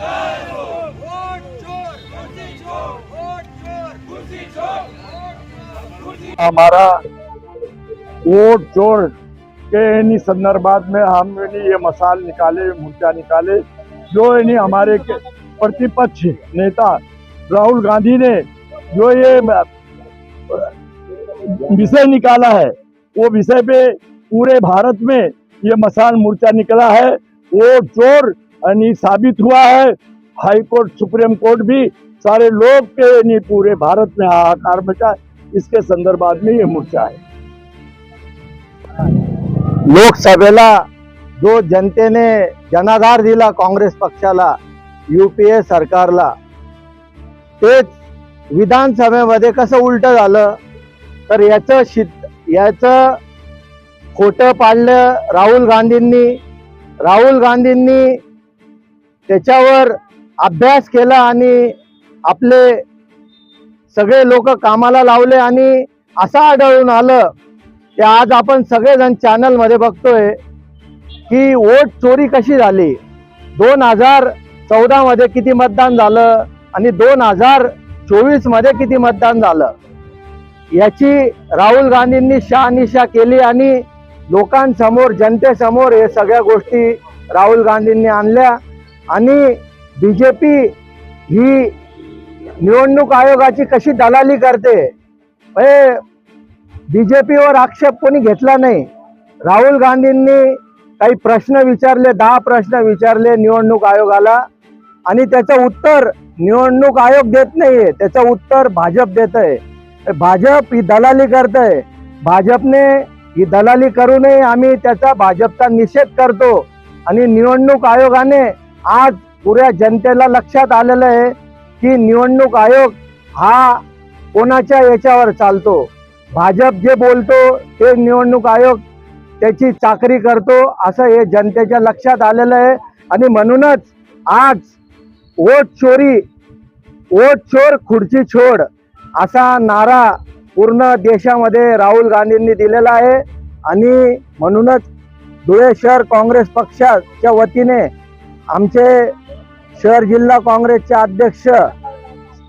करणाऱ्या हमारा वोट चोर के इन्हीं संदर्भात में हम इन्हीं ये मसाल निकाले मुद्दा निकाले जो इन्हीं हमारे के प्रतिपक्ष नेता राहुल गांधी ने जो ये अ, विषय निकाला है वो विषय पे पूरे भारत में ये मसाल मोर्चा निकला है वोट चोर यानी साबित हुआ है। हाई कोर्ट सुप्रीम कोर्ट भी सारे लोग के यानी पूरे भारत में हाहाकार मचा इसके संदर्भात में ये मोर्चा आहे लोकसभेला जो जनतेने जनाधार दिला काँग्रेस पक्षाला युपीए सरकारला। तेच विधानसभेमध्ये कसं उलट झालं तर याचं शित याचं खोटं पाडलं राहुल गांधींनी. राहुल गांधींनी त्याच्यावर अभ्यास केला आणि आपले सगळे लोक कामाला लावले आणि असं आढळून आलं की आज आपण सगळेजण चॅनलमध्ये बघतोय की वोट चोरी कशी झाली? दोन हजार चौदामध्ये किती मतदान झालं आणि दोन हजार चोवीसमध्ये किती मतदान झालं? याची राहुल गांधींनी शहानिशा केली आणि लोकांसमोर जनतेसमोर हे सगळ्या गोष्टी राहुल गांधींनी आणल्या. आणि बी जे पी ही निवडणूक आयोगाची कशी दलाली करते बी जे पीवर आक्षेप कोणी घेतला नाही. राहुल गांधींनी काही प्रश्न विचारले दहा प्रश्न विचारले निवडणूक आयोगाला आणि त्याचं उत्तर निवडणूक आयोग देत नाहीये त्याचं उत्तर भाजप देत आहे भाजप ही दलाली करत आहे भाजपने ही दलाली करू नये आम्ही त्याचा भाजपचा निषेध करतो. आणि निवडणूक आयोगाने आज पुऱ्या जनतेला लक्षात आलेलं आहे की निवडणूक आयोग हा कोणाच्या याच्यावर चालतो? भाजप जे बोलतो ते निवडणूक आयोग त्याची चाकरी करतो असं हे जनतेच्या लक्षात आलेलं आहे. आणि म्हणूनच आज वोट चोरी वोट चोर खुर्ची छोड असा नारा पूर्ण देशामध्ये राहुल गांधींनी दिलेला आहे. आणि म्हणूनच धुळे शहर काँग्रेस पक्षाच्या वतीने आमचे शहर जिल्हा काँग्रेसचे अध्यक्ष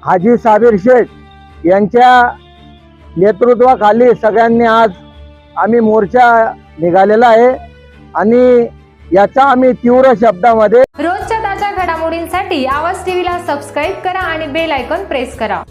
हाजी साबीर शेख यांच्या नेतृत्वाखाली सगळ्यांनी आज आम्ही मोर्चा निघालेला आहे. आणि याचा आम्ही तीव्र शब्दामध्ये रोजच्या ताज्या घडामोडींसाठी आवाज टीव्हीला सबस्क्राईब करा आणि बेल आयकॉन प्रेस करा.